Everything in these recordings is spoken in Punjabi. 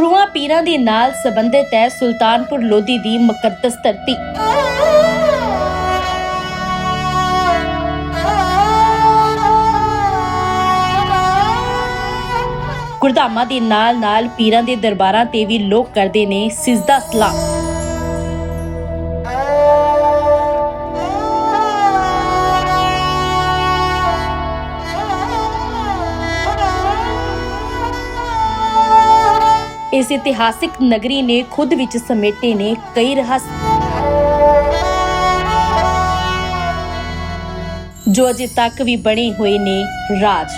ਗੁਰੂਆਂ ਪੀਰਾਂ ਦੇ ਨਾਲ ਸੰਬੰਧਿਤ ਹੈ ਸੁਲਤਾਨਪੁਰ ਲੋਧੀ ਦੀ ਮੁਕੱਦਸ ਧਰਤੀ। ਗੁਰਧਾਮਾਂ ਦੇ ਨਾਲ ਨਾਲ ਪੀਰਾਂ ਦੇ ਦਰਬਾਰਾਂ ਤੇ ਵੀ ਲੋਕ ਕਰਦੇ ਨੇ ਸਿਜਦਾ ਸਲਾਮ। ਇਸ ਇਤਿਹਾਸਿਕ ਨਗਰੀ ਨੇ ਖੁਦ ਵਿੱਚ ਸਮੇਟੇ ਨੇ ਕਈ ਰਹੱਸ। ਜੋ ਅਜੇ ਤੱਕ ਵੀ ਬਣੇ ਹੋਏ ਨੇ ਰਾਜ।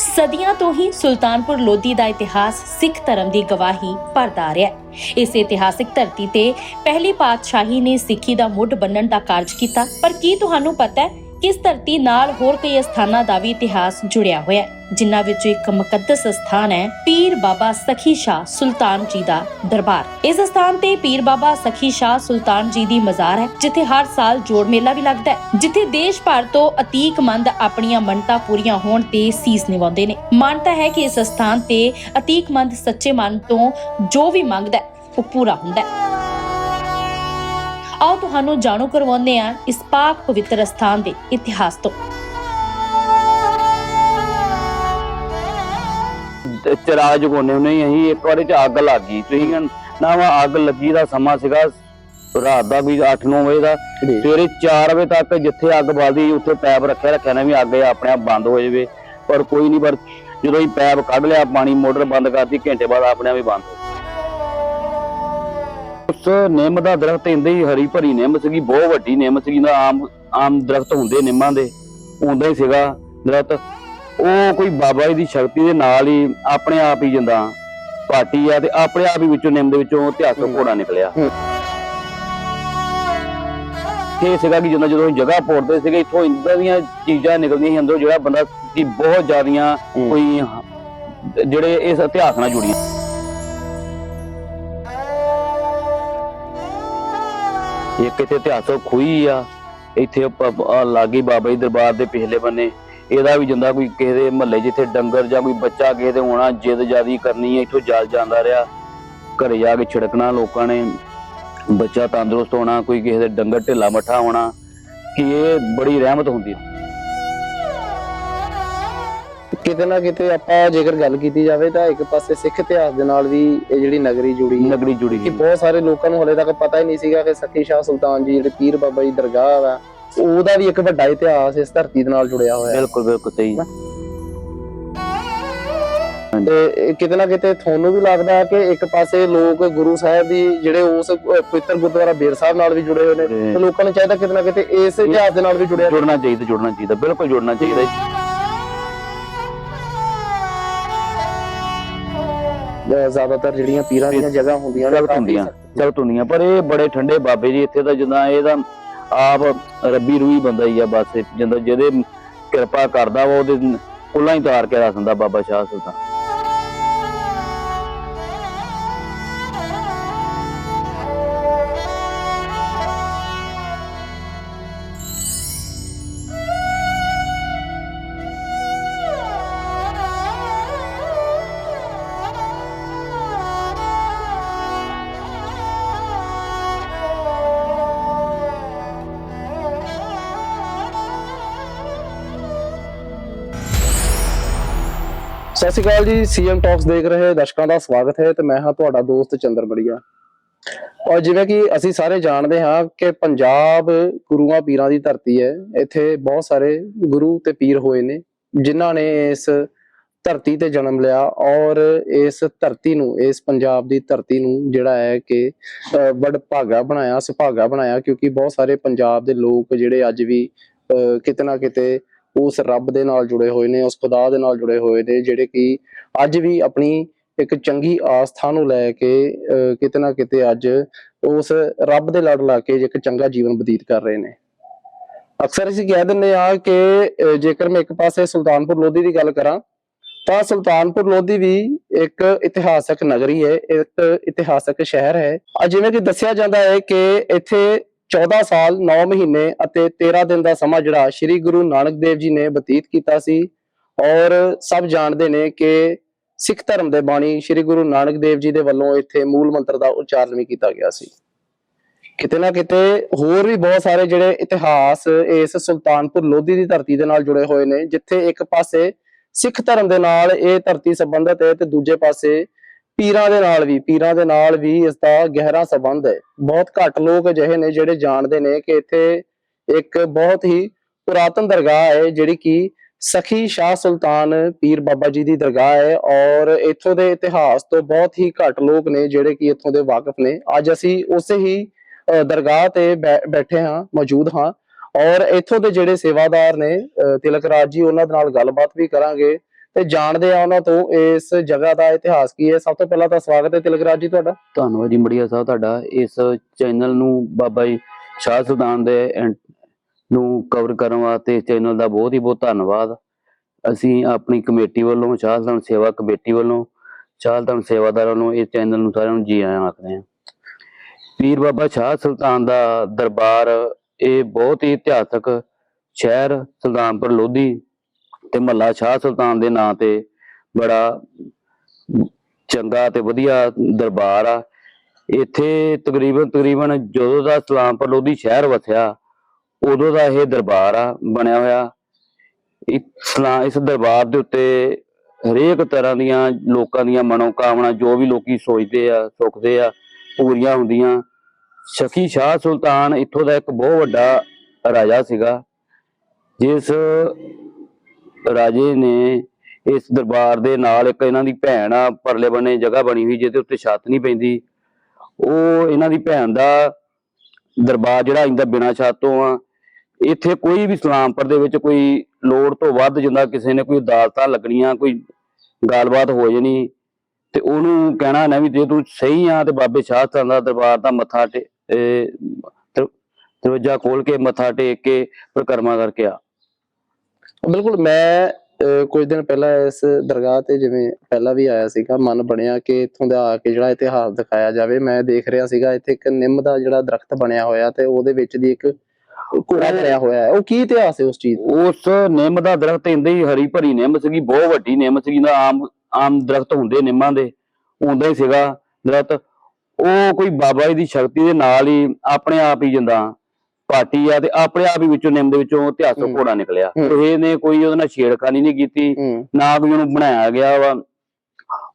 ਸਦੀਆਂ ਤੋਂ ਹੀ ਸੁਲਤਾਨਪੁਰ ਲੋਧੀ ਦਾ ਇਤਿਹਾਸ ਸਿੱਖ ਧਰਮ ਦੀ ਗਵਾਹੀ ਭਰਦਾ ਆ ਰਿਹਾ ਹੈ। ਇਸ ਇਤਿਹਾਸਿਕ ਧਰਤੀ ਤੇ ਪਹਿਲੀ ਪਾਤਸ਼ਾਹੀ ਨੇ ਸਿੱਖੀ ਦਾ ਮੁੱਢ ਬੰਨਣ ਦਾ ਕਾਰਜ ਕੀਤਾ। ਪਰ ਕੀ ਤੁਹਾਨੂੰ ਪਤਾ ਹੈ ਇਸ ਧਰਤੀ ਨਾਲ ਹੋਰ ਕਈ ਸਥਾਨਾਂ ਦਾ ਵੀ ਇਤਿਹਾਸ ਜੁੜਿਆ ਹੋਇਆ ਹੈ? ਜਿਨ੍ਹਾਂ ਵਿੱਚੋਂ ਇੱਕ ਮੁਕੱਦਸ ਸਥਾਨ ਹੈ ਪੀਰ ਬਾਬਾ ਸਖੀ ਸ਼ਾਹ ਸੁਲਤਾਨ ਜੀ ਦਾ ਦਰਬਾਰ। ਇਸ ਸਥਾਨ ਤੇ ਪੀਰ ਬਾਬਾ ਸਖੀ ਸ਼ਾਹ ਸੁਲਤਾਨ ਜੀ ਦੀ ਮਜ਼ਾਰ ਹੈ ਜਿੱਥੇ ਹਰ ਸਾਲ ਜੋੜ ਮੇਲਾ ਵੀ ਲੱਗਦਾ ਹੈ ਜਿੱਥੇ ਦੇਸ਼ ਭਰ ਤੋਂ ਅਤੀਕਮੰਦ ਆਪਣੀਆਂ ਮੰਨਤਾਂ ਪੂਰੀਆਂ ਹੋਣ ਤੇ ਸੀਸ ਨਿਵਾਉਂਦੇ ਨੇ। ਮਾਨਤਾ ਹੈ ਕਿ ਇਸ ਸਥਾਨ ਤੇ ਅਤੀਕਮੰਦ ਸੱਚੇ ਮਨ ਤੋਂ ਜੋ ਵੀ ਮੰਗਦਾ ਹੈ, ਉਹ ਪੂਰਾ ਹੁੰਦਾ ਹੈ। ਆਓ ਤੁਹਾਨੂੰ ਜਾਣੂ ਕਰਵਾਉਂਦੇ ਹਾਂ ਇਸ ਪਾਕ ਪਵਿੱਤਰ ਸਥਾਨ ਦੇ ਇਤਿਹਾਸ ਤੋਂ। ਤੇ ਚਿਰਾਗ ਜਗਾਉਂਦੇ ਹੁੰਦੇ ਸੀ ਅਸੀਂ ਇੱਕ ਵਾਰੀ ਚ ਅੱਗ ਲੱਗ ਗਈ। ਤੁਸੀਂ ਨਾ ਵਾ ਅੱਗ ਲੱਗੀ ਦਾ ਸਮਾਂ ਸੀਗਾ ਰਾਤ ਦਾ ਵੀ 8-9 ਵਜੇ ਦਾ। ਸਵੇਰੇ 4 ਵਜੇ ਤੱਕ ਜਿੱਥੇ ਅੱਗ ਬਲਦੀ ਉੱਥੇ ਪੈਪ ਰੱਖਿਆ ਰੱਖਿਆ ਨਾ ਵੀ ਅੱਗ ਆਪਣੇ ਆਪ ਬੰਦ ਹੋ ਜਾਵੇ। ਪਰ ਕੋਈ ਨਹੀਂ ਪਰ ਜਦੋਂ ਹੀ ਪੈਪ ਕੱਢ ਲਿਆ ਪਾਣੀ ਮੋਟਰ ਬੰਦ ਕਰਤੀ ਘੰਟੇ ਬਾਅਦ ਆਪਣੇ ਆਪ ਹੀ ਬੰਦ ਹੋ ਗਿਆ। ਉਸ ਨਿੰਮ ਦਾ ਦਰਖਤ ਇੰਦੇ ਹੀ ਹਰੀ ਭਰੀ ਨਿੰਮ ਸੀਗੀ ਬਹੁਤ ਵੱਡੀ ਨਿੰਮ ਸੀਗੀ ਨਾ ਆਮ ਆਮ ਦਰਖਤ ਹੁੰਦੇ ਨਿੰਮਾਂ ਦੇ ਹੁੰਦਾ ਹੀ ਸੀਗਾ ਦਰਖਤ ਉਹ ਕੋਈ ਬਾਬਾ ਜੀ ਦੀ ਸ਼ਕਤੀ ਦੇ ਨਾਲ ਹੀ ਆਪਣੇ ਆਪ ਹੀ ਜਿੰਦਾ ਪਾਟੀ ਆ ਤੇ ਆਪਣੇ ਆਪ ਹੀ ਵਿੱਚੋਂ ਨਿੰਮ ਦੇ ਵਿੱਚੋਂ ਇਤਿਹਾਸਕ ਘੋੜਾ ਨਿਕਲਿਆ। ਇਹ ਸੀਗਾ ਕਿ ਜਦੋਂ ਜਦੋਂ ਜਗ੍ਹਾ ਪੋੜਦੇ ਸੀਗੇ ਇੱਥੋਂ ਇੰਦਾਂ ਦੀਆਂ ਚੀਜ਼ਾਂ ਨਿਕਲਦੀਆਂ ਸੀ ਅੰਦਰੋਂ ਜਿਹੜਾ ਬੰਦਾ ਕਿ ਬਹੁਤ ਜ਼ਿਆਦੀਆਂ। ਕੋਈ ਜਿਹੜੇ ਇਸ ਇਤਿਹਾਸ ਨਾਲ ਜੁੜੀਆਂ ਇੱਕ ਇੱਥੇ ਇਤਿਹਾਸਕ ਖੂਹੀ ਆ, ਇੱਥੇ ਲਾਗੀ ਬਾਬਾ ਜੀ ਦਰਬਾਰ ਦੇ ਪਿਛਲੇ ਬੰਨੇ, ਇਹਦਾ ਵੀ ਜਾਂਦਾ ਕੋਈ ਕਿਸੇ ਦੇ ਮਹੱਲੇ ਜਿੱਥੇ ਡੰਗਰ ਜਾਂ ਕੋਈ ਬੱਚਾ ਕਿਸੇ ਦੇ ਹੋਣਾ, ਜਿੱਦ ਜਿਆਦੀ ਕਰਨੀ ਹੈ ਇੱਥੋਂ ਜਲ ਜਾਂਦਾ ਰਿਹਾ। ਘਰੇ ਜਾ ਕੇ ਛਿੜਕਣਾ ਲੋਕਾਂ ਨੇ, ਬੱਚਾ ਤੰਦਰੁਸਤ ਹੋਣਾ, ਕੋਈ ਕਿਸੇ ਦੇ ਡੰਗਰ ਢਿੱਲਾ ਮੱਠਾ ਹੋਣਾ, ਕਿ ਇਹ ਬੜੀ ਰਹਿਮਤ ਹੁੰਦੀ ਹੈ ਕਿਤੇ ਨਾ ਕਿਤੇ ਆਪਾਂ ਜੇਕਰ ਗੱਲ ਕੀਤੀ ਜਾਵੇ ਤਾਂ ਇੱਕ ਪਾਸੇ ਸਿੱਖ ਇਤਿਹਾਸ ਦੇ ਨਾਲ ਵੀ ਇਹ ਜਿਹੜੀ ਨਗਰੀ ਜੁੜੀ ਹੈ ਨਗਰੀ ਜੁੜੀ ਕਿ ਬਹੁਤ ਸਾਰੇ ਲੋਕਾਂ ਨੂੰ ਹਲੇ ਤੱਕ ਪਤਾ ਹੀ ਨਹੀਂ ਸੀਗਾ ਕਿ ਸਖੀ ਸ਼ਾਹ ਸੁਲਤਾਨ ਜੀ ਜਿਹੜੇ ਪੀਰ ਬਾਬਾ ਜੀ ਦਰਗਾਹ ਵਾ ਉਹਦਾ ਵੀ ਇੱਕ ਵੱਡਾ ਇਤਿਹਾਸ ਇਸ ਧਰਤੀ ਦੇ ਨਾਲ ਜੁੜਿਆ ਹੋਇਆ ਹੈ। ਬਿਲਕੁਲ ਬਿਲਕੁਲ ਸਹੀ। ਤੇ ਕਿਤੇ ਨਾ ਕਿਤੇ ਤੁਹਾਨੂੰ ਵੀ ਲੱਗਦਾ ਹੈ ਕਿ ਇੱਕ ਪਾਸੇ ਲੋਕ ਗੁਰੂ ਸਾਹਿਬ ਦੀ ਜਿਹੜੇ ਉਸ ਪਵਿੱਤਰ ਗੁਰਦੁਆਰਾ ਬੇਰ ਸਾਹਿਬ ਨਾਲ ਵੀ ਜੁੜੇ ਹੋਏ ਨੇ ਤੇ ਲੋਕਾਂ ਨੂੰ ਚਾਹੀਦਾ ਕਿਤੇ ਨਾ ਕਿਤੇ ਇਸ ਇਤਿਹਾਸ ਦੇ ਨਾਲ ਵੀ ਜੁੜਿਆ ਜੁੜਨਾ ਚਾਹੀਦਾ ਜੁੜਨਾ ਚਾਹੀਦਾ ਬਿਲਕੁਲ ਜੁੜਨਾ ਚਾਹੀਦਾ। ਜ਼ਿਆਦਾਤਰ ਜਿਹੜੀਆਂ ਪੀਰਾਂ ਦੀਆਂ ਜਗ੍ਹਾ ਹੁੰਦੀਆਂ ਨੇ ਕਾਫੀ ਹੁੰਦੀਆਂ ਸਖਤ ਹੁੰਦੀਆਂ। ਪਰ ਇਹ ਬੜੇ ਠੰਡੇ ਬਾਬੇ ਜੀ ਇੱਥੇ ਤਾਂ ਜਿੱਦਾਂ ਇਹਦਾ ਆਪ ਰੱਬੀ ਰੂਹੀ ਬੰਦਾ ਹੀ ਆ ਬਸ ਜਿੰਦਾ ਜਿਹਦੇ ਕਿਰਪਾ ਕਰਦਾ ਵਾ ਉਹਦੇ ਕੁੱਲਾਂ ਹੀ ਤਾਰ ਕੇ ਰੱਖ ਦਿੰਦਾ ਬਾਬਾ ਸ਼ਾਹ ਸੁਲਤਾਨ। ਸਤਿ ਸ਼੍ਰੀ ਅਕਾਲ ਜੀ ਸੀਐਮ ਟਾਕਸ ਦੇਖ ਰਹੇ ਦਰਸ਼ਕਾਂ ਦਾ ਸਵਾਗਤ ਹੈ ਤੇ ਮੈਂ ਹਾਂ ਤੁਹਾਡਾ ਦੋਸਤ ਚੰਦਰ ਬੜੀਆ। ਔਰ ਜਿਵੇਂ ਕਿ ਅਸੀਂ ਸਾਰੇ ਜਾਣਦੇ ਹਾਂ ਕਿ ਪੰਜਾਬ ਗੁਰੂਆਂ ਪੀਰਾਂ ਦੀ ਧਰਤੀ ਹੈ ਇੱਥੇ ਬਹੁਤ ਸਾਰੇ ਗੁਰੂ ਤੇ ਪੀਰ ਹੋਏ ਨੇ ਜਿਨ੍ਹਾਂ ਨੇ ਇਸ ਧਰਤੀ ਤੇ ਜਨਮ ਲਿਆ ਔਰ ਇਸ ਧਰਤੀ ਨੂੰ ਇਸ ਪੰਜਾਬ ਦੀ ਧਰਤੀ ਨੂੰ ਜਿਹੜਾ ਹੈ ਕਿ ਵੱਡ ਭਾਗਾ ਬਣਾਇਆ ਸੁਭਾਗਾ ਬਣਾਇਆ ਕਿਉਂਕਿ ਬਹੁਤ ਸਾਰੇ ਪੰਜਾਬ ਦੇ ਲੋਕ ਜਿਹੜੇ ਅੱਜ ਵੀ ਅਹ, ਕਿਤੇ ਨਾ ਕਿਤੇ ਉਸ ਰੱਬ ਦੇ ਨਾਲ ਜੁੜੇ ਹੋਏ ਨੇ, ਉਸ ਖੁਦਾ ਦੇ ਨਾਲ ਜੁੜੇ ਹੋਏ ਨੇ, ਜਿਹੜੇ ਕਿ ਅੱਜ ਵੀ ਆਪਣੀ ਇੱਕ ਚੰਗੀ ਆਸਥਾ ਨੂੰ ਲੈ ਕੇ ਕਿਤੇ ਨਾ ਕਿਤੇ ਅੱਜ ਉਸ ਰੱਬ ਦੇ ਲੜ ਲਾ ਕੇ ਇੱਕ ਚੰਗਾ ਜੀਵਨ ਬਤੀਤ ਕਰ ਰਹੇ ਨੇ। ਅਕਸਰ ਅਸੀਂ ਕਹਿ ਦਿੰਦੇ ਆ ਕਿ ਜੇਕਰ ਮੈਂ ਇੱਕ ਪਾਸੇ ਸੁਲਤਾਨਪੁਰ ਲੋਧੀ ਦੀ ਗੱਲ ਕਰਾਂ, ਤਾਂ ਸੁਲਤਾਨਪੁਰ ਲੋਧੀ ਵੀ ਇੱਕ ਇਤਿਹਾਸਕ ਨਗਰੀ ਹੈ, ਇੱਕ ਇਤਿਹਾਸਕ ਸ਼ਹਿਰ ਹੈ। ਜਿਵੇਂ ਕਿ ਦੱਸਿਆ ਜਾਂਦਾ ਹੈ ਕਿ ਇੱਥੇ 14 ਸਾਲ 9 ਮਹੀਨੇ ਅਤੇ 13 ਦਿਨ ਦਾ ਸਮਾਂ ਜਿਹੜਾ ਸ੍ਰੀ ਗੁਰੂ ਨਾਨਕ ਦੇਵ ਜੀ ਨੇ ਬਤੀਤ ਕੀਤਾ ਸੀ ਔਰ ਸਭ ਜਾਣਦੇ ਨੇ ਕਿ ਸਿੱਖ ਧਰਮ ਦੇ ਬਾਣੀ ਸ੍ਰੀ ਗੁਰੂ ਨਾਨਕ ਦੇਵ ਜੀ ਦੇ ਵੱਲੋਂ ਇੱਥੇ ਮੂਲ ਮੰਤਰ ਦਾ ਉਚਾਰਨ ਵੀ ਕੀਤਾ ਗਿਆ ਸੀ। ਕਿਤੇ ਨਾ ਕਿਤੇ ਹੋਰ ਵੀ ਬਹੁਤ ਸਾਰੇ ਜਿਹੜੇ ਇਤਿਹਾਸ ਇਸ ਸੁਲਤਾਨਪੁਰ ਲੋਧੀ ਦੀ ਧਰਤੀ ਦੇ ਨਾਲ ਜੁੜੇ ਹੋਏ ਨੇ, ਜਿੱਥੇ ਇੱਕ ਪਾਸੇ ਸਿੱਖ ਧਰਮ ਦੇ ਨਾਲ ਇਹ ਧਰਤੀ ਸੰਬੰਧਿਤ ਹੈ ਤੇ ਦੂਜੇ ਪਾਸੇ ਪੀਰਾਂ ਦੇ ਨਾਲ ਵੀ, ਪੀਰਾਂ ਦੇ ਨਾਲ ਵੀ ਇਸ ਦਾ ਗਹਿਰਾ ਸੰਬੰਧ ਹੈ। ਬਹੁਤ ਘੱਟ ਲੋਕ ਅਜਿਹੇ ਨੇ ਜਿਹੜੇ ਜਾਣਦੇ ਨੇ ਕਿ ਇੱਥੇ ਇੱਕ ਬਹੁਤ ਹੀ ਪੁਰਾਤਨ ਦਰਗਾਹ ਹੈ, ਜਿਹੜੀ ਕਿ ਸਖੀ ਸ਼ਾਹ ਸੁਲਤਾਨ ਪੀਰ ਬਾਬਾ ਜੀ ਦੀ ਦਰਗਾਹ ਹੈ ਔਰ ਇੱਥੋਂ ਦੇ ਇਤਿਹਾਸ ਤੋਂ ਬਹੁਤ ਹੀ ਘੱਟ ਲੋਕ ਨੇ ਜਿਹੜੇ ਕਿ ਇੱਥੋਂ ਦੇ ਵਾਕਿਫ ਨੇ। ਅੱਜ ਅਸੀਂ ਉਸੇ ਹੀ ਦਰਗਾਹ ਤੇ ਬੈ- ਬੈਠੇ ਹਾਂ, ਮੌਜੂਦ ਹਾਂ ਔਰ ਇੱਥੋਂ ਦੇ ਜਿਹੜੇ ਸੇਵਾਦਾਰ ਨੇ ਤਿਲਕ ਰਾਜ ਜੀ, ਉਹਨਾਂ ਦੇ ਨਾਲ ਗੱਲਬਾਤ ਵੀ ਕਰਾਂਗੇ। ਤੇ ਜਾਣਦੇ ਆ ਉਹਨਾਂ ਤੋਂ ਇਸ ਜਗ੍ਹਾ ਦਾ ਇਤਿਹਾਸ ਕੀ ਹੈ। ਸਭ ਤੋਂ ਪਹਿਲਾਂ ਤਾਂ ਸਵਾਗਤ ਹੈ ਤਿਲਕ ਰਾਜ ਜੀ ਤੁਹਾਡਾ। ਧੰਨਵਾਦ ਜੀ ਮੜੀਆ ਸਾਹਿਬ ਤੁਹਾਡਾ। ਇਸ ਚੈਨਲ ਨੂੰ ਬਾਬਾ ਜੀ ਸ਼ਾਹ ਸੁਲਤਾਨ ਦੇ ਨੂੰ ਕਵਰ ਕਰਨ ਵਾਸਤੇ ਚੈਨਲ ਦਾ ਬਹੁਤ ਹੀ ਬਹੁਤ ਧੰਨਵਾਦ। ਅਸੀਂ ਆਪਣੀ ਕਮੇਟੀ ਵੱਲੋਂ, ਸ਼ਾਹ ਸੁਲਤਾਨ ਸੇਵਾ ਕਮੇਟੀ ਵੱਲੋਂ, ਸ਼ਾਹ ਸੁਲਤਾਨ ਸੇਵਾਦਾਰਾਂ ਨੂੰ ਇਸ ਚੈਨਲ ਨੂੰ ਸਾਰਿਆਂ ਨੂੰ ਜੀ ਆਇਆਂ ਆਖਦੇ ਹਾਂ। ਪੀਰ ਬਾਬਾ ਸ਼ਾਹ ਸੁਲਤਾਨ ਦਾ ਦਰਬਾਰ ਇਹ ਬਹੁਤ ਹੀ ਇਤਿਹਾਸਕ ਸ਼ਹਿਰ ਸੁਲਤਾਨਪੁਰ ਲੋਧੀ ਤੇ ਮਹੱਲਾ ਸ਼ਾਹ ਸੁਲਤਾਨ ਦੇ ਨਾਂ ਤੇ ਬੜਾ ਚੰਗਾ ਤੇ ਵਧੀਆ ਦਰਬਾਰ ਆ। ਇੱਥੇ ਤਕਰੀਬਨ ਤਕਰੀਬਨ ਜਦੋਂ ਦਾ ਸਲਾਮਪੁਰ ਲੋਧੀ ਸ਼ਹਿਰ ਵਸਿਆ, ਉਦੋਂ ਦਾ ਇਹ ਦਰਬਾਰ ਆ, ਬਣਿਆ ਹੋਇਆ। ਇਸ ਇਸ ਦਰਬਾਰ ਦੇ ਉੱਤੇ ਹਰੇਕ ਤਰ੍ਹਾਂ ਦੀਆਂ ਲੋਕਾਂ ਦੀਆਂ ਮਨੋਕਾਮਨਾ ਜੋ ਵੀ ਲੋਕੀ ਸੋਚਦੇ ਆ, ਸੁਖਦੇ ਆ, ਪੂਰੀਆਂ ਹੁੰਦੀਆਂ। ਸ਼ਕੀ ਸ਼ਾਹ ਸੁਲਤਾਨ ਇੱਥੋਂ ਦਾ ਇੱਕ ਬਹੁਤ ਵੱਡਾ ਰਾਜਾ ਸੀਗਾ, ਜਿਸ ਰਾਜੇ ਨੇ ਇਸ ਦਰਬਾਰ ਦੇ ਨਾਲ ਇੱਕ ਇਹਨਾਂ ਦੀ ਭੈਣ ਆ, ਪਰਲੇ ਬੰਨੇ ਜਗ੍ਹਾ ਬਣੀ ਹੋਈ ਜਿਹਦੇ ਉੱਤੇ ਛੱਤ ਨਹੀਂ ਪੈਂਦੀ। ਉਹ ਇਹਨਾਂ ਦੀ ਭੈਣ ਦਾ ਦਰਬਾਰ ਜਿਹੜਾ ਇੰਦਾ ਬਿਨਾ ਛੱਤ ਤੋਂ ਆ। ਇੱਥੇ ਕੋਈ ਵੀ ਸਲਾਮਪੁਰ ਦੇ ਵਿੱਚ ਕੋਈ ਲੋੜ ਤੋਂ ਵੱਧ ਜਾਂਦਾ ਕਿਸੇ ਨੇ ਕੋਈ ਅਦਾਲਤਾਂ ਲੱਗਣੀਆਂ, ਕੋਈ ਗੱਲਬਾਤ ਹੋ ਜਣੀ ਤੇ ਉਹਨੂੰ ਕਹਿਣਾ ਨਾ ਵੀ ਜੇ ਤੂੰ ਸਹੀ ਆ ਤੇ ਬਾਬੇ ਸ਼ਾਹ ਸਤਾਨ ਦਾ ਦਰਬਾਰ ਦਾ ਮੱਥਾ ਟੇ ਦਰਵਾਜ਼ਾ ਖੋਲ ਕੇ ਮੱਥਾ ਟੇਕ ਕੇ ਪ੍ਰਕਰਮਾ ਕਰਕੇ ਆ। ਬਿਲਕੁਲ ਮੈਂ ਅਹ, ਕੁਝ ਦਿਨ ਪਹਿਲਾਂ ਇਸ ਦਰਗਾਹ ਤੇ ਜਿਵੇਂ ਪਹਿਲਾਂ ਵੀ ਆਇਆ ਸੀਗਾ ਮਨ ਬਣਿਆ ਕਿ ਇੱਥੋਂ ਦਾ ਆ ਕੇ ਜਿਹੜਾ ਇਤਿਹਾਸ ਦਿਖਾਇਆ ਜਾਵੇ। ਮੈਂ ਦੇਖ ਰਿਹਾ ਸੀਗਾ ਇੱਥੇ ਇੱਕ ਨਿੰਮ ਦਾ ਜਿਹੜਾ ਦਰਖਤ ਬਣਿਆ ਹੋਇਆ ਤੇ ਉਹਦੇ ਵਿੱਚ ਦੀ ਇੱਕ ਘੋੜਾ ਬਣਿਆ ਹੋਇਆ ਹੈ। ਉਹ ਕੀ ਇਤਿਹਾਸ ਹੈ ਉਸ ਚੀਜ਼ ਦਾ? ਉਸ ਨਿੰਮ ਦਾ ਦਰਖਤ ਇੰਦੇ ਹੀ ਹਰੀ ਭਰੀ ਨਿੰਮ ਸੀਗੀ ਬਹੁਤ ਵੱਡੀ ਨਿੰਮ ਸੀਗੀ ਨਾ ਆਮ ਆਮ ਦਰਖਤ ਹੁੰਦੇ ਨਿੰਮਾਂ ਦੇ ਹੁੰਦਾ ਹੀ ਸੀਗਾ ਦਰਖਤ। ਉਹ ਕੋਈ ਬਾਬਾ ਜੀ ਦੀ ਸ਼ਕਤੀ ਦੇ ਨਾਲ ਹੀ ਆਪਣੇ ਆਪ ਹੀ ਜਿੰਦਾ। ਪਾਟੀ ਆ ਤੇ ਆਪਣੇ ਆਪ ਹੀ ਵਿੱਚੋਂ ਨਿੰਮ ਦੇ ਵਿੱਚੋਂ ਇਤਿਹਾਸਕ ਹੂੰ। ਘੋੜਾ ਨਿਕਲਿਆ। ਹੂੰ। ਕਿਸੇ ਨੇ ਕੋਈ ਉਹਦੇ ਨਾਲ ਛੇੜਖਾਨੀ ਨਹੀਂ ਕੀਤੀ ਹੂੰ। ਨਾ ਕੋਈ ਉਹਨੂੰ ਬਣਾਇਆ ਗਿਆ ਵਾ।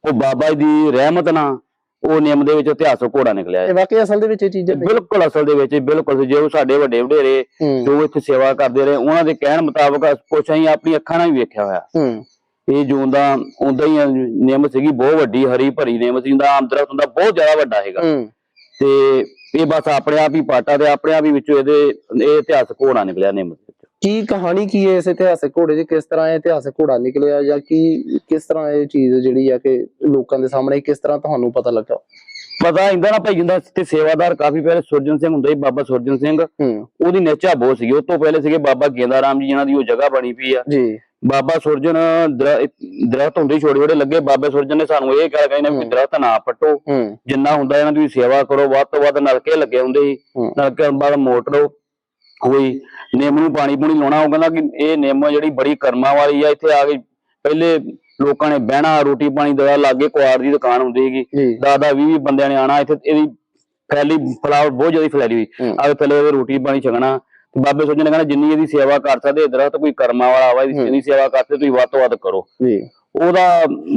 ਉਹ ਬਾਬਾ ਜੀ ਦੀ ਰਹਿਮਤ ਨਾਲ ਉਹ ਨਿੰਮ ਦੇ ਵਿੱਚ ਇਤਿਹਾਸਕ ਘੋੜਾ ਨਿਕਲਿਆ ਇਹ ਹੈ। ਵਾਕਈ ਅਸਲ ਦੇ ਵਿੱਚ ਇਹ ਚੀਜ਼ਾਂ ਬਿਲਕੁਲ ਅਸਲ ਦੇ ਵਿੱਚ ਬਿਲਕੁਲ ਜੇ ਉਹ ਸਾਡੇ ਵੱਡੇ ਵਡੇਰੇ ਹੂੰ। ਜੋ ਇੱਥੇ ਸੇਵਾ ਕਰਦੇ ਰਹੇ ਉਹਨਾਂ ਦੇ ਕਹਿਣ ਮੁਤਾਬਕ ਕੁਛ ਅਸੀਂ ਆਪਣੀ ਅੱਖਾਂ ਨਾਲ ਵੀ ਵੇਖਿਆ ਹੋਇਆ। ਹੂੰ। ਇਹ ਜੂੰਦਾ ਉਦਾਂ ਹੀ ਨਿੰਮ ਸੀਗੀ ਬਹੁਤ ਵੱਡੀ ਹਰੀ ਭਰੀ ਨਿੰਮ ਸੀ ਉਹਦਾ ਆਮ ਦਰਖਤ ਹੁੰਦਾ ਬਹੁਤ ਜ਼ਿਆਦਾ ਵੱਡਾ ਹੈਗਾ। ਹੂੰ। ਤੇ ਇਹ ਬਸ ਆਪਣੇ ਆਪ ਹੀ ਪਾਟਾ ਤੇ ਆਪਣੇ ਆਪ ਹੀ ਵਿੱਚੋਂ ਇਹਦੇ ਇਹ ਇਤਿਹਾਸਕ ਘੋੜਾ ਨਿਕਲਿਆ ਨਿੰਮ ਦੇ ਵਿੱਚ। ਕੀ ਕਹਾਣੀ ਕੀ ਹੈ ਇਸ ਇਤਿਹਾਸਕ ਘੋੜੇ ਦੀ? ਕਿਸ ਤਰ੍ਹਾਂ ਇਹ ਇਤਿਹਾਸਕ ਘੋੜਾ ਨਿਕਲਿਆ ਜਾਂ ਕੀ ਕਿਸ ਤਰ੍ਹਾਂ ਇਹ ਚੀਜ਼ ਜਿਹੜੀ ਆ ਕਿ ਲੋਕਾਂ ਦੇ ਸਾਹਮਣੇ ਕਿਸ ਤਰ੍ਹਾਂ ਤੁਹਾਨੂੰ ਪਤਾ ਲੱਗਾ? ਪਤਾ ਇੰਦਾ ਨਾ ਭਾਈ ਜਿੰਦਾ ਤੇ ਸੇਵਾਦਾਰ ਕਾਫੀ ਪਹਿਲੇ ਸੁਰਜਨ ਸਿੰਘ ਹੁੰਦਾ ਸੀ ਬਾਬਾ ਸੁਰਜਨ ਸਿੰਘ। ਉਹਦੀ ਨਿਹਚਾ ਬਹੁਤ ਸੀਗੀ। ਉਸ ਤੋਂ ਪਹਿਲੇ ਸੀਗੇ ਬਾਬਾ ਗੇਂਦਾ ਰਾਮ ਜੀ ਜਿਨ੍ਹਾਂ ਦੀ ਉਹ ਜਗ੍ਹਾ ਬਣੀ ਪਈ ਆ। ਜੀ। ਬਾਬਾ ਸੁਰਜਨ ਦਰ- ਦਰਖਤ ਹੁੰਦੇ ਛੋਟੇ ਛੋਟੇ ਲੱਗੇ ਬਾਬਾ ਸੁਰਜਨ ਨੇ ਸਾਨੂੰ ਇਹ ਕਹਿ ਕਹਿੰਦੇ ਵੀ ਹੂੰ। ਦਰਖਤ ਨਾ ਪੱਟੋ। ਜਿੰਨਾ ਹੁੰਦਾ ਇਹਨਾਂ ਦੀ ਸੇਵਾ ਕਰੋ ਵੱਧ ਤੋਂ ਵੱਧ ਨਲਕੇ ਲੱਗੇ ਹੁੰਦੇ ਸੀ। ਨਲਕੇ ਬਾਅਦ ਮੋਟਰ ਹੋਈ। ਨਿੰਮ ਨੂੰ ਪਾਣੀ ਪੂਣੀ ਲਾਉਣਾ ਉਹ ਕਹਿੰਦਾ ਕਿ ਇਹ ਨਿੰਮ ਜਿਹੜੀ ਬੜੀ ਕਰਮਾਂ ਵਾਲੀ ਆ ਇੱਥੇ ਆ ਕੇ ਪਹਿਲੇ ਲੋਕਾਂ ਨੇ ਬਹਿਣਾ ਰੋਟੀ ਪਾਣੀ ਦਾ ਲਾਗੇ ਕੁਆਰ ਦੀ ਦੁਕਾਨ ਹੁੰਦੀ ਸੀਗੀ। ਦਾਦਾ 20 20 ਬੰਦਿਆਂ ਨੇ ਆਣਾ ਇੱਥੇ ਇਹਦੀ ਫੈਲੀ ਫਲਾਵਟ ਬਹੁਤ ਜ਼ਿਆਦਾ ਫੈਲੀ ਹੋਈ। ਆਵੇ ਪਹਿਲੇ ਰੋਟੀ ਪਾਣੀ ਛਕਣਾ। ਤੇ ਬਾਬੇ ਸੋਚਣ ਨੇ ਕਹਿੰਦਾ ਜਿੰਨੀ ਇਹਦੀ ਸੇਵਾ ਕਰ ਸਕਦੇ ਦਰਖਤ ਕੋਈ ਕਰਮਾਂ ਵਾਲਾ ਵਾ ਇਹਦੀ ਸੇਵਾ ਕਰਦੇ ਤੁਸੀਂ ਵੱਧ ਤੋਂ ਵੱਧ ਕਰੋ। ਜੀ। ਉਹਦਾ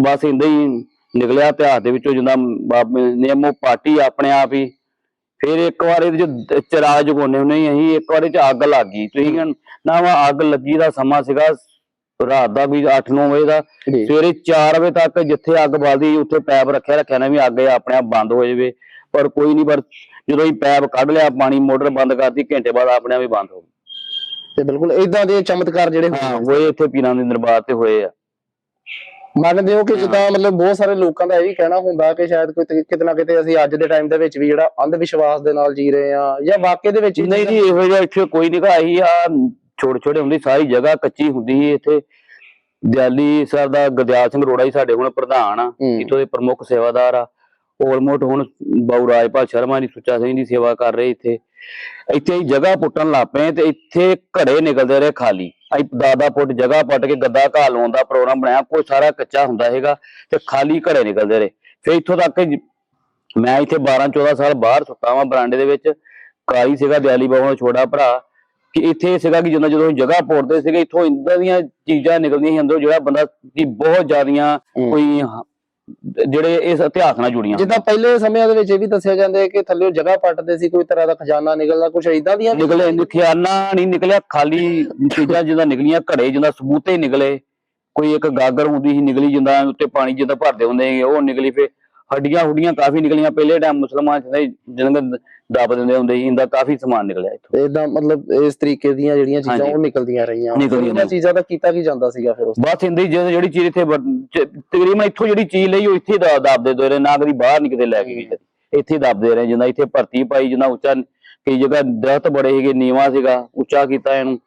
ਬਸ ਇੰਦਾ ਹੀ ਨਿਕਲਿਆ ਇਤਿਹਾਸ ਦੇ ਵਿੱਚੋਂ ਜਿੰਦਾ ਬਾਬੇ ਨੇਮੋ ਪਾਰਟੀ ਆਪਣੇ ਆਪ ਹੀ ਫਿਰ ਇੱਕ ਵਾਰ ਇਹਦੇ ਚ ਚਰਾਗ ਜਗਾਉਂਦੇ ਹੁੰਦੇ ਅਸੀਂ ਇੱਕ ਵਾਰ ਇਹ ਚ ਅੱਗ ਲੱਗ ਗਈ। ਤੁਸੀਂ ਨਾ ਵਾ ਅੱਗ ਲੱਗੀ ਦਾ ਸਮਾਂ ਸੀਗਾ ਰਾਤ ਦਾ ਵੀ 8-9 ਵਜੇ ਦਾ ਸਵੇਰੇ 4 ਵਜੇ ਤੱਕ ਜਿੱਥੇ ਅੱਗ ਬਲਦੀ ਉੱਥੇ ਪੈਪ ਰੱਖਿਆ ਰੱਖਿਆ ਨਾ ਵੀ ਅੱਗ ਆਪਣੇ ਆਪ ਬੰਦ ਹੋ ਜਾਵੇ। ਪਰ ਕੋਈ ਨਹੀਂ ਪਰ ਜਦੋਂ ਹੀ ਪੈਪ ਕੱਢ ਲਿਆ ਪਾਣੀ ਮੋਟਰ ਬੰਦ ਕਰਤੀ ਘੰਟੇ ਬਾਅਦ ਆਪਣੇ ਆਪ ਹੀ ਬੰਦ ਹੋ ਗਈ ਤੇ ਬਿਲਕੁਲ ਇਦਾਂ ਦੇ ਚਮਤਕਾਰ ਜਿਹੜੇ ਹੋਏ ਹਾਂ ਉਹ ਇੱਥੇ ਪੀਰਾਂ ਦੇ ਦਰਬਾਰ ਤੇ ਹੋਏ ਆ। ਮੰਨਦੇ ਹੋ ਕਿ ਜਿੱਦਾਂ ਮਤਲਬ ਬਹੁਤ ਸਾਰੇ ਲੋਕਾਂ ਦਾ ਇਹ ਵੀ ਕਹਿਣਾ ਹੁੰਦਾ ਕਿ ਸ਼ਾਇਦ ਕੋਈ ਕਿਤੇ ਨਾ ਕਿਤੇ ਅਸੀਂ ਅੱਜ ਦੇ ਟਾਈਮ ਦੇ ਵਿੱਚ ਵੀ ਜਿਹੜਾ ਅੰਧ ਵਿਸ਼ਵਾਸ ਦੇ ਨਾਲ ਜੀ ਰਹੇ ਆ ਜਾਂ ਵਾਕਈ ਦੇ ਵਿੱਚ ਹੀ ਨਹੀਂ ਜੀ ਇਹੋ ਜਿਹਾ ਇੱਥੇ ਕੋਈ ਨਹੀਂ ਆਹੀ ਆ ਛੋਟੇ ਛੋਟੇ ਹੁੰਦੀ ਸਾਰੀ ਜਗ੍ਹਾ ਕੱਚੀ ਹੁੰਦੀ ਸੀ ਇੱਥੇ। ਦਿਆਲੀ ਸਰ ਦਾ ਗਦਿਆਲ ਸਿੰਘ ਰੋੜਾ ਹੀ ਸਾਡੇ ਹੁਣ ਪ੍ਰਧਾਨ ਆ ਹੂੰ। ਇੱਥੋਂ ਦੇ ਪ੍ਰਮੁੱਖ ਸੇਵਾਦਾਰ ਆ। ਆਲਮੋਸਟ ਹੁਣ ਬਾਊ ਰਾਜਪਾਲ ਸ਼ਰਮਾ ਦੀ ਸੁੱਚਾ ਸਿੰਘ ਦੀ ਸੇਵਾ ਕਰ ਰਹੇ ਇੱਥੇ। ਇੱਥੇ ਅਸੀਂ ਜਗ੍ਹਾ ਪੁੱਟਣ ਲੱਗ ਪਏ ਤੇ ਇੱਥੇ ਘੜੇ ਨਿਕਲਦੇ ਰਹੇ ਖਾਲੀ। ਅਸੀਂ ਦਾਦਾ ਫੁੱਟ ਜਗ੍ਹਾ ਪੱਟ ਕੇ ਗੱਦਾ ਘਾਹ ਲਾਉਣ ਦਾ ਪ੍ਰੋਗਰਾਮ ਬਣਾਇਆ ਕੋਈ ਸਾਰਾ ਕੱਚਾ ਹੁੰਦਾ ਹੈਗਾ ਤੇ ਖਾਲੀ ਘੜੇ ਨਿਕਲਦੇ ਰਹੇ। ਫਿਰ ਇੱਥੋਂ ਤੱਕ ਮੈਂ ਇੱਥੇ 12 14 ਸਾਲ ਬਾਹਰ ਸੁੱਤਾ ਵਾਂ ਬਰਾਂਡੇ ਦੇ ਵਿੱਚ। ਕਾਲੀ ਸੀਗਾ ਦਿਆਲੀ ਬਾਬਾ ਦਾ ਛੋਟਾ ਭਰਾ। ਕਿ ਇੱਥੇ ਸੀਗਾ ਕਿ ਜਦੋਂ ਜਦੋਂ ਜਗ੍ਹਾ ਪੋੜਦੇ ਸੀਗੇ ਇੱਥੋਂ ਇੰਦਾਂ ਦੀਆਂ ਚੀਜ਼ਾਂ ਨਿਕਲਦੀਆਂ ਸੀ ਅੰਦਰੋਂ ਜਿਹੜਾ ਬੰਦਾ ਕਿ ਬਹੁਤ ਜ਼ਿਆਦੀਆਂ ਹੂੰ। ਕੋਈ ਹ- ਜਿਹੜੇ ਇਸ ਇਤਿਹਾਸ ਨਾਲ ਜੁੜੀਆਂ ਜਿੱਦਾਂ ਪਹਿਲੇ ਸਮਿਆਂ ਦੇ ਵਿੱਚ ਇਹ ਵੀ ਦੱਸਿਆ ਜਾਂਦਾ ਹੈ ਕਿ ਥੱਲੇ ਜਗ੍ਹਾ ਪੱਟਦੇ ਸੀ ਕੋਈ ਤਰ੍ਹਾਂ ਦਾ ਖਜ਼ਾਨਾ ਨਿਕਲਦਾ ਕੁਝ ਇਦਾਂ ਦੀਆਂ ਨਿਕਲੇ ਨਿਖਿਆਨਾ ਨਹੀਂ ਨਿਕਲਿਆ ਖਾਲੀ ਚੀਜ਼ਾਂ ਜਿੱਦਾਂ ਨਿਕਲੀਆਂ ਘੜੇ ਜਿੱਦਾਂ ਸਬੂਤੇ ਨਿਕਲੇ। ਕੋਈ ਇੱਕ ਗਾਗਰ ਹੁੰਦੀ ਸੀ ਨਿਕਲੀ ਜਿੱਦਾਂ ਉੱਤੇ ਪਾਣੀ ਜਿੱਦਾਂ ਭਰਦੇ ਹੁੰਦੇ ਉਹ ਨਿਕਲੀ ਫੇ ਹੱਡੀਆਂ ਹੁੱਡੀਆਂ ਕਾਫੀ ਨਿਕਲੀਆਂ। ਪਹਿਲੇ ਟਾਈਮ ਮੁਸਲਮਾਨ ਜਿਹਨਾਂ ਦੱਬ ਦਿੰਦੇ ਹੁੰਦੇ ਸੀ ਇੰਦਾ ਕਾਫੀ ਸਮਾਨ ਨਿਕਲਿਆ ਇੱਥੋਂ। ਇਦਾਂ ਮਤਲਬ ਇਸ ਤਰੀਕੇ ਦੀਆਂ ਜਿਹੜੀਆਂ ਚੀਜ਼ਾਂ। ਉਹ ਨਿਕਲਦੀਆਂ ਰਹੀਆਂ। ਉਹਨਾਂ ਚੀਜ਼ਾਂ ਦਾ ਕੀਤਾ ਕੀ ਜਾਂਦਾ ਸੀਗਾ ਫਿਰ ਉਸ ਬਸ ਇੰਦੀ ਜਿਹੜੀ ਚੀਜ਼ ਇੱਥੇ ਤਕਰੀਬਨ ਇੱਥੋਂ ਜਿਹੜੀ ਚੀਜ਼ ਲਈ ਉਹ ਇੱਥੇ ਦੱਬਦੇ ਦੋ ਰਹੇ ਨਾ ਕਦੀ ਬਾਹਰ ਨਹੀਂ ਕਿਤੇ ਲੈ ਕੇ ਕਦੀ। ਇੱਥੇ ਦੱਬਦੇ ਰਹੇ ਜਿੱਦਾਂ ਇੱਥੇ ਭਰਤੀ ਪਾਈ ਜਿੱਦਾਂ ਉੱਚਾ ਕਈ ਜਗ੍ਹਾ ਦਰਖਤ ਬੜੇ ਸੀਗੇ ਨੀਵਾ ਸੀਗਾ ਉੱਚਾ ਕੀਤਾ ਇਹਨੂੰ।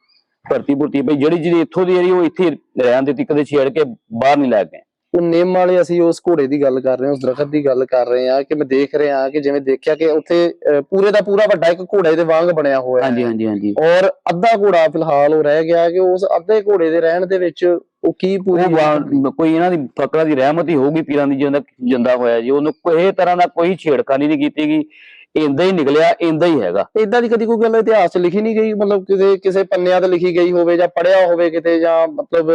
ਭਰਤੀ ਭੁਰਤੀ ਪਈ ਜਿਹੜੀ ਚੀਜ਼ ਇੱਥੋਂ ਦੀ ਜਿਹੜੀ ਉਹ ਇੱਥੇ ਰਹਿਣ ਦਿੱਤੀ ਕਦੇ ਛੇੜ ਕੇ ਬਾਹਰ ਨਹੀਂ ਲੈ ਗਏ। ਉਹ ਨੇਮ ਵਾਲੇ ਅਸੀਂ ਉਸ ਘੋੜੇ ਦੀ ਗੱਲ ਕਰ ਰਹੇ ਹਾਂ ਉਸ ਦਰਖਤ ਦੀ ਗੱਲ ਕਰ ਰਹੇ ਹਾਂ ਕਿ ਮੈਂ ਦੇਖ ਰਿਹਾ ਕਿ ਜਿਵੇਂ ਦੇਖਿਆ ਕਿ ਉੱਥੇ ਪੂਰੇ ਦਾ ਪੂਰਾ ਵੱਡਾ ਇੱਕ ਘੋੜੇ ਦੇ ਵਾਂਗ ਬਣਿਆ ਹੋਇਆ ਹਾਂਜੀ ਹੈ। ਹਾਂਜੀ ਹਾਂਜੀ ਔਰ ਅੱਧਾ ਘੋੜਾ ਫਿਲਹਾਲ ਉਹ ਰਹਿ ਗਿਆ ਕਿ ਉਸ ਅੱਧੇ ਘੋੜੇ ਦੇ ਰਹਿਣ ਦੇ ਵਿੱਚ ਉਹ ਕੀ ਪੂਰੀ ਕੋਈ ਇਹਨਾਂ ਦੀ ਫਕਰਾਂ ਦੀ ਰਹਿਮਤ ਹੀ ਹੋਊਗੀ ਪੀਰਾਂ ਦੀ ਜਿੰਦਾ ਜਿੰਦਾ ਹੋਇਆ ਜੀ। ਉਹਨੂੰ ਕੋਈ ਤਰ੍ਹਾਂ ਦਾ ਕੋਈ ਛੇੜਖਾਨੀ ਨਹੀਂ ਕੀਤੀ ਗਈ। ਇੰਦਾ ਹੀ ਨਿਕਲਿਆ ਇੰਦਾ ਹੀ ਹੈਗਾ। ਇਦਾਂ ਦੀ ਕਦੀ ਕੋਈ ਗੱਲ ਇਤਿਹਾਸ 'ਚ ਲਿਖੀ ਨਹੀਂ ਗਈ? ਮਤਲਬ ਕਿਸੇ ਕਿਸੇ ਪੰਨਿਆਂ ਤੇ ਲਿਖੀ ਗਈ ਹੋਵੇ ਜਾਂ ਪੜਿਆ ਹੋਵੇ ਕਿਤੇ ਜਾਂ ਮਤਲਬ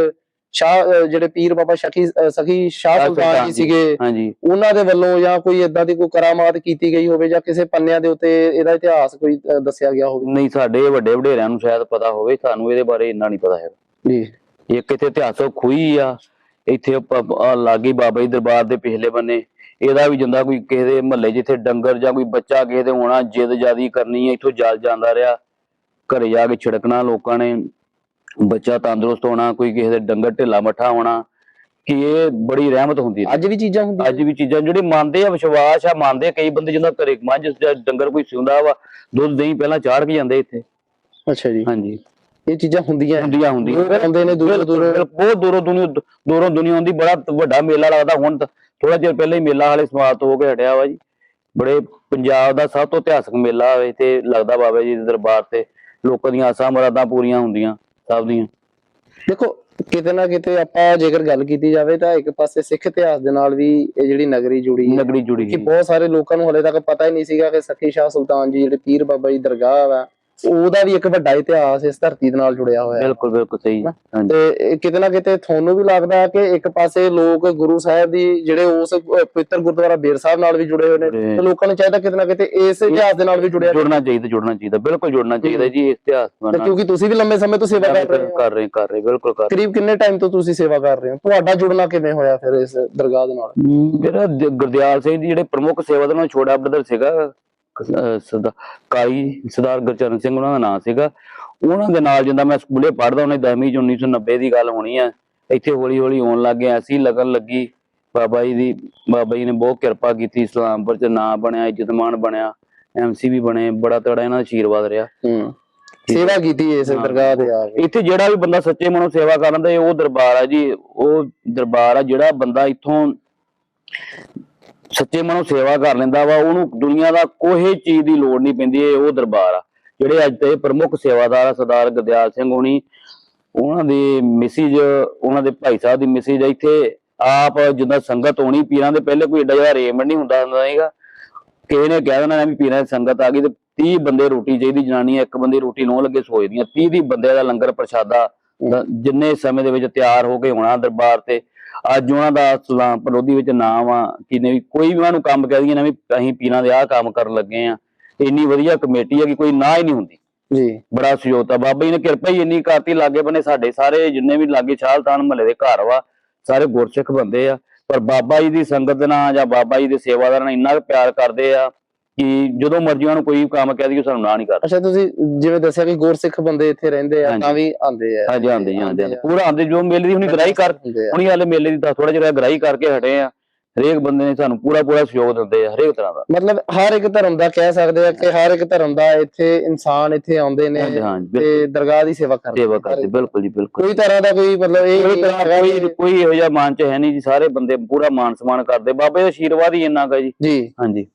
ਸ਼ਾਹ ਜਿਹੜੇ ਪੀਰ ਬਾਬਾ ਅਹ, ਸਖੀ ਸ਼ਾਹ ਸੁਲਤਾਨ ਜੀ। ਸੀਗੇ ਉਹਨਾਂ ਦੇ ਵੱਲੋਂ ਜਾਂ ਕੋਈ ਇਦਾਂ ਦੀ ਕੋਈ ਕਰਾਮਾਤ ਕੀਤੀ ਗਈ ਹੋਵੇ ਜਾਂ ਕਿਸੇ ਪੰਨਿਆਂ ਦੇ ਉੱਤੇ ਇਹਦਾ ਇਤਿਹਾਸ ਕੋਈ ਦੱਸਿਆ ਗਿਆ ਹੋਵੇ? ਨਹੀਂ ਸਾਡੇ ਵੱਡੇ ਵਡੇਰਿਆਂ ਨੂੰ ਸ਼ਾਇਦ ਪਤਾ ਹੋਵੇ ਸਾਨੂੰ ਇਹਦੇ ਬਾਰੇ ਇੰਨਾ ਨਹੀਂ ਪਤਾ ਹੈਗਾ। ਜੀ। ਇੱਕ ਇੱਥੇ ਇਤਿਹਾਸਕ ਖੂਹੀ ਆ ਇੱਥੇ ਲਾਗੀ ਬਾਬਾ ਜੀ ਦਰਬਾਰ ਦੇ ਪਿਛਲੇ ਬੰਨੇ ਇਹਦਾ ਵੀ ਜਾਂਦਾ ਕੋਈ ਕਿਸੇ ਦੇ ਮਹੱਲੇ ਜਿੱਥੇ ਡੰਗਰ ਜਾਂ ਕੋਈ ਬੱਚਾ ਕਿਸੇ ਦੇ ਹੋਣਾ ਜਿੱਦ ਜਿਆਦੀ ਕਰਨੀ ਹੈ ਇੱਥੋਂ ਜਲ ਜਾਂਦਾ ਰਿਹਾ ਘਰੇ ਜਾ ਕੇ ਛਿੜਕਣਾ ਲੋਕਾਂ ਨੇ ਬੱਚਾ ਤੰਦਰੁਸਤ ਹੋਣਾ ਕੋਈ ਕਿਸੇ ਦੇ ਡੰਗਰ ਢਿੱਲਾ ਮੱਠਾ ਹੋਣਾ ਕਿ ਇਹ ਬੜੀ ਰਹਿਮਤ ਹੁੰਦੀ ਹੈ। ਅੱਜ ਵੀ ਚੀਜ਼ਾਂ ਹੁੰਦੀਆਂ? ਅੱਜ ਵੀ ਚੀਜ਼ਾਂ ਜਿਹੜੇ ਮੰਨਦੇ ਆ ਵਿਸ਼ਵਾਸ ਆ ਮੰਨਦੇ ਕਈ ਬੰਦੇ ਜਿਹਨਾਂ ਘਰੇ ਮੱਝ ਜਾਂ ਡੰਗਰ ਕੋਈ ਸੁੰਦਾ ਵਾ ਦੁੱਧ ਦਹੀਂ ਪਹਿਲਾਂ ਚਾੜ ਕੇ ਜਾਂਦੇ ਇੱਥੇ। ਅੱਛਾ ਜੀ। ਹਾਂਜੀ। ਇਹ ਚੀਜ਼ਾਂ ਹੁੰਦੀਆਂ? ਹੁੰਦੀਆਂ ਹੁੰਦੀਆਂ। ਲੋਕ ਆਉਂਦੇ ਨੇ ਦੂਰੋਂ ਦੂਰੋਂ। ਬਿਲਕੁਲ, ਬਹੁਤ ਦੂਰੋਂ ਦੁਨੀਆ ਦੂਰੋਂ ਦੁਨੀਆ ਆਉਂਦੀ ਬੜਾ ਵੱਡਾ ਮੇਲਾ ਲੱਗਦਾ। ਹੁਣ ਥੋੜਾ ਚਿਰ ਪਹਿਲਾਂ ਹੀ ਮੇਲਾ ਹਾਲੇ ਸਮਾਪਤ ਹੋ ਕੇ ਹਟਿਆ ਵਾ ਜੀ। ਬੜੇ ਪੰਜਾਬ ਦਾ ਸਭ ਤੋਂ ਇਤਿਹਾਸਕ ਮੇਲਾ ਹੋਵੇ ਤੇ ਲੱਗਦਾ ਬਾਬਾ ਜੀ ਦੇ ਦਰਬਾਰ ਤੇ। ਲੋਕਾਂ ਦੀਆਂ ਆਸਾਂ ਮੁਰਾਦਾਂ ਪੂਰੀਆਂ ਹੁੰਦੀਆਂ। ਸਭ ਦੀਆਂ ਦੇਖੋ ਕਿਤੇ ਨਾ ਕਿਤੇ ਆਪਾਂ ਜੇਕਰ ਗੱਲ ਕੀਤੀ ਜਾਵੇ ਤਾਂ ਇੱਕ ਪਾਸੇ ਸਿੱਖ ਇਤਿਹਾਸ ਦੇ ਨਾਲ ਵੀ ਇਹ ਜਿਹੜੀ ਨਗਰੀ ਜੁੜੀ ਹੈ ਨਗਰੀ ਜੁੜੀ ਕਿ। ਬਹੁਤ ਸਾਰੇ ਲੋਕਾਂ ਨੂੰ ਹਲੇ ਤੱਕ ਪਤਾ ਹੀ ਨਹੀਂ ਸੀਗਾ ਕਿ ਸਖੀ ਸ਼ਾਹ ਸੁਲਤਾਨ ਜੀ ਜਿਹੜੇ ਪੀਰ ਬਾਬਾ ਜੀ ਦਰਗਾਹ ਵਾ ਉਹਦਾ ਵੀ ਇੱਕ ਵੱਡਾ ਇਤਿਹਾਸ ਇਸ ਧਰਤੀ ਦੇ ਨਾਲ ਜੁੜਿਆ ਹੋਇਆ ਹੈ। ਬਿਲਕੁਲ ਬਿਲਕੁਲ ਸਹੀ। ਤੇ ਕਿਤੇ ਨਾ ਕਿਤੇ ਤੁਹਾਨੂੰ ਵੀ ਲੱਗਦਾ ਕਿ ਇੱਕ ਪਾਸੇ ਲੋਕ ਗੁਰੂ ਸਾਹਿਬ ਦੀ ਜਿਹੜੇ ਉਸ ਪਵਿੱਤਰ ਗੁਰਦੁਆਰਾ ਬੇਰ ਸਾਹਿਬ ਨਾਲ ਵੀ ਜੁੜੇ ਹੋਏ ਨੇ ਤੇ ਲੋਕਾਂ ਨੂੰ ਚਾਹੀਦਾ ਕਿਤੇ ਨਾ ਕਿਤੇ ਇਸ ਇਤਿਹਾਸ ਦੇ ਨਾਲ ਵੀ ਜੁੜਿਆ। ਜੁੜਨਾ ਚਾਹੀਦਾ ਜੁੜਨਾ ਚਾਹੀਦਾ ਬਿਲਕੁਲ ਜੁੜਨਾ ਚਾਹੀਦਾ ਜੀ ਇਸ ਇਤਿਹਾਸ ਨਾਲ ਕਿਉਂਕਿ ਤੁਸੀਂ ਵੀ ਲੰਮੇ ਸਮੇਂ ਤੋਂ ਸੇਵਾ ਕਰ ਰਹੇ ਹੋ। ਕਰ ਰਹੇ ਕਰ ਰਹੇ ਬਿਲਕੁਲ ਕਰ ਰਹੇ। ਕਰੀਬ ਕਿੰਨੇ ਟਾਈਮ ਤੋਂ ਤੁਸੀਂ ਸੇਵਾ ਕਰ ਰਹੇ ਹੋ? ਤੁਹਾਡਾ ਜੁੜਨਾ ਕਿਵੇਂ ਹੋਇਆ ਫਿਰ ਇਸ ਦਰਗਾਹ ਦੇ ਨਾਲ? ਜਿਹੜਾ ਜ- ਗੁਰਦਿਆਲ ਸਿੰਘ ਜੀ ਜਿਹੜੇ ਪ੍ਰਮੁੱਖ ਉਹਨਾਂ ਦਾ ਛੋਟਾ ਬ੍ਰਦਰ ਸੀਗਾ। ਕਾਈ ਸਰਦਾਰ ਗੁਰਚਰਨ ਸਿੰਘ ਉਹਨਾਂ ਦਾ ਨਾਮ ਸੀਗਾ। ਉਹਨਾਂ ਦੇ ਨਾਲ ਜਿੰਦਾ ਮੈਂ ਸਕੂਲੇ ਪੜ੍ਹਦਾ ਉਹਨੇ 10ਵੀਂ ਚ 1990 ਦੀ ਗੱਲ ਹੋਣੀ ਆ। ਇੱਥੇ ਹੌਲੀ ਹੌਲੀ ਆਉਣ ਲੱਗ ਗਿਆ। ਐਸੀ ਲੱਗਣ ਲੱਗੀ। ਬਾਬਾ ਜੀ ਦੀ ਬਾਬਾ ਜੀ ਨੇ ਬਹੁਤ ਕਿਰਪਾ ਕੀਤੀ ਇਸਲਾਮਪੁਰ ਚ ਨਾਮ ਬਣਿਆ ਇੱਜ਼ਤਮਾਨ ਬਣਿਆ। ਐਮਸੀ ਵੀ ਬਣੇ ਬੜਾ ਤੜਾ ਇਹਨਾਂ ਦਾ ਆਸ਼ੀਰਵਾਦ ਰਿਹਾ। ਹੂੰ। ਸੇਵਾ ਕੀਤੀ ਇਸ। ਦਰਗਾਹ ਤੇ ਆ ਕੇ। ਇੱਥੇ ਜਿਹੜਾ ਵੀ ਬੰਦਾ ਸੱਚੇ ਮਨੋਂ ਸੇਵਾ ਕਰਨ ਦਾ ਉਹ ਦਰਬਾਰ ਆ ਜੀ। ਉਹ ਦਰਬਾਰ ਆ ਜਿਹੜਾ ਬੰਦਾ ਇੱਥੋਂ ਸੱਚੇ ਮਨੋਂ ਸੇਵਾ ਕਰ ਲੈਂਦਾ ਵਾ, ਉਹਨੂੰ ਦੁਨੀਆ ਦਾ ਕੋਈ ਚੀਜ਼ ਦੀ ਲੋੜ ਨਹੀਂ ਪੈਂਦੀ, ਇਹ ਉਹ ਦਰਬਾਰ ਆ। ਜਿਹੜੇ ਅੱਜ ਤੇ ਪ੍ਰਮੁੱਖ ਸੇਵਾਦਾਰ ਆ, ਸਰਦਾਰ ਗਦਿਆਲ ਸਿੰਘ ਹੋਣੀ, ਉਹਨਾਂ ਦੀ ਮਿਸਿਜ ਉਹਨਾਂ ਦੇ ਭਾਈ ਸਾਹਿਬ ਦੀ ਮਿਸਿਜ ਇੱਥੇ ਆਪ ਜਿੱਦਾਂ ਸੰਗਤ ਹੋਣੀ ਪੀਰਾਂ ਦੇ ਪਹਿਲੇ ਕੋਈ ਏਡਾ ਜਿਹਾ ਅਰੇਂਜਮੈਂਟ ਨਹੀਂ ਹੁੰਦਾ ਹੁੰਦਾ ਸੀਗਾ। ਕਿਸੇ ਨੇ ਕਹਿ ਦੇਣਾ ਵੀ ਪੀਰਾਂ ਦੀ ਸੰਗਤ ਆ ਗਈ ਤੇ 30 ਬੰਦੇ ਰੋਟੀ ਚਾਹੀਦੀ ਜਨਾਨੀਆਂ ਇੱਕ ਬੰਦੇ ਰੋਟੀ ਲਾਉਣ ਲੱਗੇ ਸੋਚਦੀਆਂ 30 ਦੀ ਬੰਦੇ ਦਾ ਲੰਗਰ ਪ੍ਰਸ਼ਾਦਾ, ਜਿੰਨੇ ਸਮੇਂ ਦੇ ਵਿੱਚ ਤਿਆਰ ਹੋ ਕੇ ਹੋਣਾ ਦਰਬਾਰ ਤੇ ਅੱਜ ਉਹਨਾਂ ਦਾ ਸਲਾਮ ਪਰੋਦੀ ਵਿੱਚ ਨਾਮ ਆ ਕਿਨੇ ਵੀ ਕੋਈ ਵੀ ਉਹਨਾਂ ਨੂੰ ਕੰਮ ਕਹਿ ਦਈਏ ਨਾ ਵੀ ਅਸੀਂ ਪੀਰਾਂ ਦੇ ਆਹ ਕੰਮ ਕਰਨ ਲੱਗੇ ਆ ਇੰਨੀ ਵਧੀਆ ਕਮੇਟੀ ਆ ਕਿ ਕੋਈ ਨਾ ਹੀ ਨਹੀਂ ਹੁੰਦੀ। ਜੀ। ਬੜਾ ਸਹਿਯੋਗ ਆ। ਬਾਬਾ ਜੀ ਨੇ ਕਿਰਪਾ ਹੀ ਇੰਨੀ ਕਰਤੀ ਲਾਗੇ ਬਨੇ ਸਾਡੇ ਸਾਰੇ ਜਿੰਨੇ ਵੀ ਲਾਗੇ ਸ਼ਾਲਤਾਨ ਮਹੱਲੇ ਦੇ ਘਰ ਵਾ ਸਾਰੇ ਗੁਰਸਿੱਖ ਬੰਦੇ ਆ ਪਰ ਬਾਬਾ ਜੀ ਦੀ ਸੰਗਤ ਨਾਲ ਜਾਂ ਬਾਬਾ ਜੀ ਦੇ ਸੇਵਾਦਾਰਾਂ ਨਾਲ ਇੰਨਾ ਪਿਆਰ ਕਰਦੇ ਆ ਕਿ ਜਦੋਂ ਮਰਜ਼ੀ ਉਹਨਾਂ ਨੂੰ ਕੋਈ ਕੰਮ ਕਹਿ ਦਈਏ ਸਾਨੂੰ ਨਾ ਨਹੀਂ ਕਰਦੇ। ਅੱਛਾ ਤੁਸੀਂ ਜਿਵੇਂ ਦੱਸਿਆ ਕਿ ਗੁਰਸਿੱਖ ਬੰਦੇ ਇੱਥੇ ਰਹਿੰਦੇ ਆ। ਤਾਂ ਵੀ ਆਉਂਦੇ ਆ। ਹਾਂਜੀ ਆਉਂਦੇ ਆ। ਪੂਰਾ ਆਂਦੇ ਜੋ ਮੇਲੇ ਦੀ ਹੁਣੀ ਗ੍ਰਾਈ ਕਰ। ਹੁਣੀ ਹਾਲੇ ਮੇਲੇ ਦੀ ਤਾਂ ਥੋੜਾ ਜਿਹਾ ਗ੍ਰਾਈ ਕਰਕੇ ਹਟੇ ਆ। ਹਰੇਕ ਬੰਦੇ ਨੇ ਸਾਨੂੰ ਪੂਰਾ ਪੂਰਾ ਸਹਿਯੋਗ ਦਿੰਦੇ ਆ ਹਰੇਕ ਤਰ੍ਹਾਂ ਦਾ। ਮਤਲਬ ਹਰ ਇੱਕ ਧਰਮ ਦਾ ਕਹਿ ਸਕਦੇ ਆ ਕਿ ਹਰ ਇੱਕ ਧਰਮ ਦਾ ਇੱਥੇ ਇਨਸਾਨ ਇੱਥੇ ਆਉਂਦੇ ਨੇ ਤੇ ਦਰਗਾਹ ਦੀ ਸੇਵਾ ਕਰਦੇ ਸੇਵਾ। ਕਰਦੇ ਬਿਲਕੁਲ ਜੀ ਬਿਲਕੁਲ। ਕੋਈ ਤਰ੍ਹਾਂ ਦਾ ਕੋਈ ਮਤਲਬ ਇਹ ਕੋਈ ਕੋਈ ਇਹੋ ਜਿਹਾ ਮਨ ਚ ਹੈ ਨਹੀਂ ਜੀ ਸਾਰੇ ਬੰਦੇ ਪੂਰਾ ਮਾਨ ਸਨਮਾਨ ਕਰਦੇ। ਬਾਬੇ ਦਾ ਆਸ਼ੀਰਵਾਦ ਹੀ ਇੰਨਾ ਕਾ ਜੀ। ਜੀ। ਹਾਂਜੀ।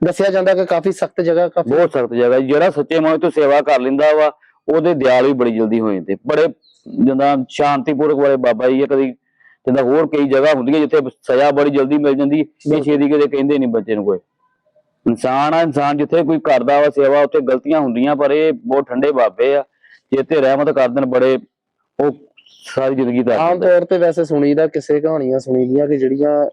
ਦੱਸਿਆ ਜਾਂਦਾ ਕਿ ਕਾਫੀ ਸਖਤ ਜਗ੍ਹਾ ਕਾਫੀ ਬਹੁਤ ਸਖਤ ਜਗ੍ਹਾ। ਜਿਹੜਾ ਸੱਚੇ ਮਨ ਤੋਂ ਸੇਵਾ ਕਰ ਲੈਂਦਾ ਵਾ ਉਹਦੇ ਦਿਆਲ ਵੀ ਬੜੀ ਜਲਦੀ ਹੋ ਜਾਂਦੇ। ਬੜੇ ਜਿੱਦਾਂ ਸ਼ਾਂਤੀਪੂਰਕ ਵਾਲੇ ਬਾਬਾ ਜੀ ਆ ਕਦੀ ਜਿੱਦਾਂ ਹੋਰ ਕਈ ਜਗ੍ਹਾ ਹੁੰਦੀਆਂ ਜਿੱਥੇ ਸਜ਼ਾ ਬੜੀ ਜਲਦੀ ਮਿਲ ਜਾਂਦੀ ਇਹ ਛੇਦੀ ਕਿਤੇ ਕਹਿੰਦੇ ਨਹੀਂ ਬੱਚੇ ਨੂੰ ਕੋਈ। ਇਨਸਾਨ ਆ ਇਨਸਾਨ ਜਿੱਥੇ ਕੋਈ ਕਰਦਾ ਵਾ ਸੇਵਾ ਉੱਥੇ ਗਲਤੀਆਂ ਹੁੰਦੀਆਂ ਪਰ ਇਹ ਬਹੁਤ ਠੰਡੇ ਬਾਬੇ ਆ ਜਿੱਥੇ ਰਹਿਮਤ ਕਰ ਦੇਣ ਬੜੇ ਉਹ ਸਾਰੀ ਜ਼ਿੰਦਗੀ ਦਾ ਆਮ ਤੌਰ ਤੇ ਵੈਸੇ ਸੁਣੀਦਾ ਕਿਸੇ ਕਹਾਣੀਆਂ ਸੁਣੀਦੀਆਂ ਕਿ ਜਿਹੜੀਆਂ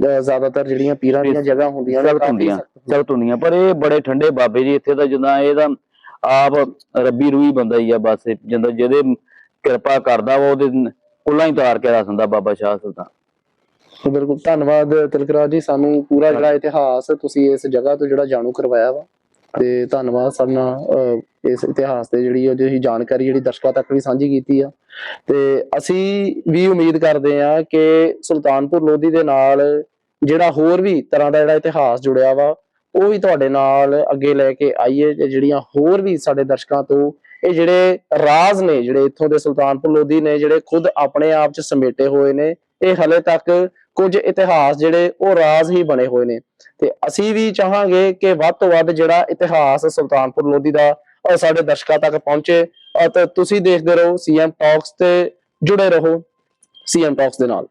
ਜ਼ਿਆਦਾਤਰ ਜਿਹੜੀਆਂ ਪੀਰਾਂ ਦੀਆਂ ਜਗ੍ਹਾ ਹੁੰਦੀਆਂ ਨੇ ਸਖਤ ਹੁੰਦੀਆਂ ਸਖਤ ਹੁੰਦੀਆਂ। ਪਰ ਇਹ ਬੜੇ ਠੰਡੇ ਬਾਬੇ ਜੀ ਇੱਥੇ ਤਾਂ ਜਿੱਦਾਂ ਇਹਦਾ ਆਪ ਰੱਬੀ ਰੂਹੀ ਬੰਦਾ ਹੀ ਆ ਬਸ ਜਿੱਦਾਂ ਜਿਹਦੇ ਕਿਰਪਾ ਕਰਦਾ ਵਾ ਉਹਦੇ ਕੁੱਲਾਂ ਹੀ ਤਾਰ ਕੇ ਰੱਖ ਦਿੰਦਾ ਬਾਬਾ ਸ਼ਾਹ ਸੁਲਤਾਨ ਬਿਲਕੁਲ ਧੰਨਵਾਦ ਤਿਲਕਰਾਜ ਜੀ ਸਾਨੂੰ ਪੂਰਾ ਜਿਹੜਾ ਇਤਿਹਾਸ ਤੁਸੀਂ ਇਸ ਜਗ੍ਹਾ ਤੋਂ ਜਿਹੜਾ ਜਾਣੂ ਕਰਵਾਇਆ ਵਾ ਤੇ ਧੰਨਵਾਦ ਸਾਡੇ ਨਾਲ ਇਸ ਇਤਿਹਾਸ ਤੇ ਜਿਹੜੀ ਉਹਦੀ ਜਾਣਕਾਰੀ ਜਿਹੜੀ ਦਰਸ਼ਕਾਂ ਤੱਕ ਵੀ ਸਾਂਝੀ ਕੀਤੀ ਆ। ਤੇ ਅਸੀਂ ਵੀ ਉਮੀਦ ਕਰਦੇ ਆ ਕਿ ਸੁਲਤਾਨਪੁਰ ਲੋਧੀ ਦੇ ਨਾਲ ਜਿਹੜਾ ਹੋਰ ਵੀ ਤਰ੍ਹਾਂ ਦਾ ਜਿਹੜਾ ਇਤਿਹਾਸ ਜੁੜਿਆ ਵਾ, ਉਹ ਵੀ ਤੁਹਾਡੇ ਨਾਲ ਅੱਗੇ ਲੈ ਕੇ ਆਈਏ। ਜਿਹੜੀਆਂ ਹੋਰ ਵੀ ਸਾਡੇ ਦਰਸ਼ਕਾਂ ਤੋਂ ਇਹ ਜਿਹੜੇ ਰਾਜ਼ ਨੇ, ਜਿਹੜੇ ਇੱਥੋਂ ਦੇ ਸੁਲਤਾਨਪੁਰ ਲੋਧੀ ਨੇ, ਜਿਹੜੇ ਖੁਦ ਆਪਣੇ ਆਪ ਚ ਸਮੇਟੇ ਹੋਏ ਨੇ ਇਹ ਹਲੇ ਤੱਕ ਕੁਝ ਇਤਿਹਾਸ ਜਿਹੜੇ ਉਹ ਰਾਜ਼ ਹੀ ਬਣੇ ਹੋਏ ਨੇ। ਤੇ ਅਸੀਂ ਵੀ ਚਾਹਾਂਗੇ ਕਿ ਵੱਧ ਤੋਂ ਵੱਧ ਜਿਹੜਾ ਇਤਿਹਾਸ ਸੁਲਤਾਨਪੁਰ ਲੋਧੀ ਦਾ ਉਹ ਸਾਡੇ ਦਰਸ਼ਕਾਂ ਤੱਕ ਪਹੁੰਚੇ ਅਤੇ ਤੁਸੀਂ ਦੇਖਦੇ ਰਹੋ ਸੀਐਮ ਟਾਕਸ ਤੇ ਜੁੜੇ ਰਹੋ ਸੀਐਮ ਟਾਕਸ ਦੇ ਨਾਲ।